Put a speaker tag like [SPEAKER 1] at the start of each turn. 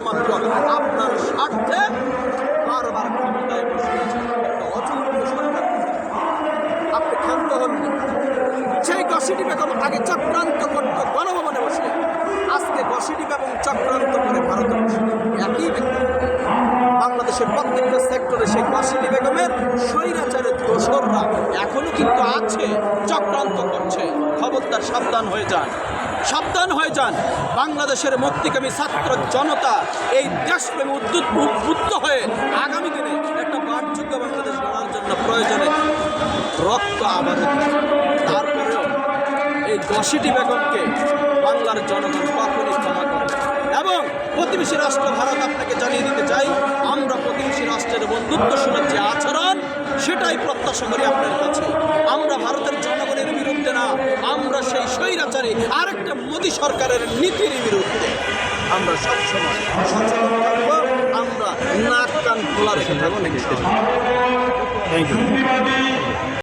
[SPEAKER 1] আপনার স্বার্থে বারবার ক্ষমতায় সরকার আপনি ক্ষান্ত হননি সেই গসিটি বেগম আগে চক্রান্ত করত, গণভবনে বসে আজকে গসিটি বেগম চক্রান্ত করে ভারতে বসে একই ব্যক্তি। বাংলাদেশের প্রত্যেকটা সেক্টরে সেই গসিটি বেগমের স্বৈরাচারের দোসররা এখনও কিন্তু আছে, চক্রান্ত করছে। খবরদার সাবধান হয়ে যান। সাবধান হয়ে যান। বাংলাদেশের মুক্তিকামী ছাত্র জনতা এই দেশপ্রেমে উদ্যুত উদ্বুদ্ধ হয়ে আগামী দিনে একটা বাণযোগ্য বাংলাদেশ গড়ার জন্য প্রয়োজনে রক্ত আবার তারপরেও এই দশিটি বেগমকে বাংলার জনগণ কখনই ক্ষমা করে এবং প্রতিবেশী রাষ্ট্র ভারত আপনাকে জানিয়ে দিতে চাই, আমরা প্রতিবেশী রাষ্ট্রের বন্ধুত্ব সুলভ যে আচরণ, সেটাই প্রত্যাশা করি আপনার কাছে আমরা ভারতের জনগণের বিরুদ্ধে না আমরা সেই স্বৈরাচারী আরেকটা মোদী সরকারের নীতির বিরুদ্ধে আমরা সবসময় সচেতন থাকব, আমরা নাক কান খোলা রেখে থাকব।
[SPEAKER 2] Thank you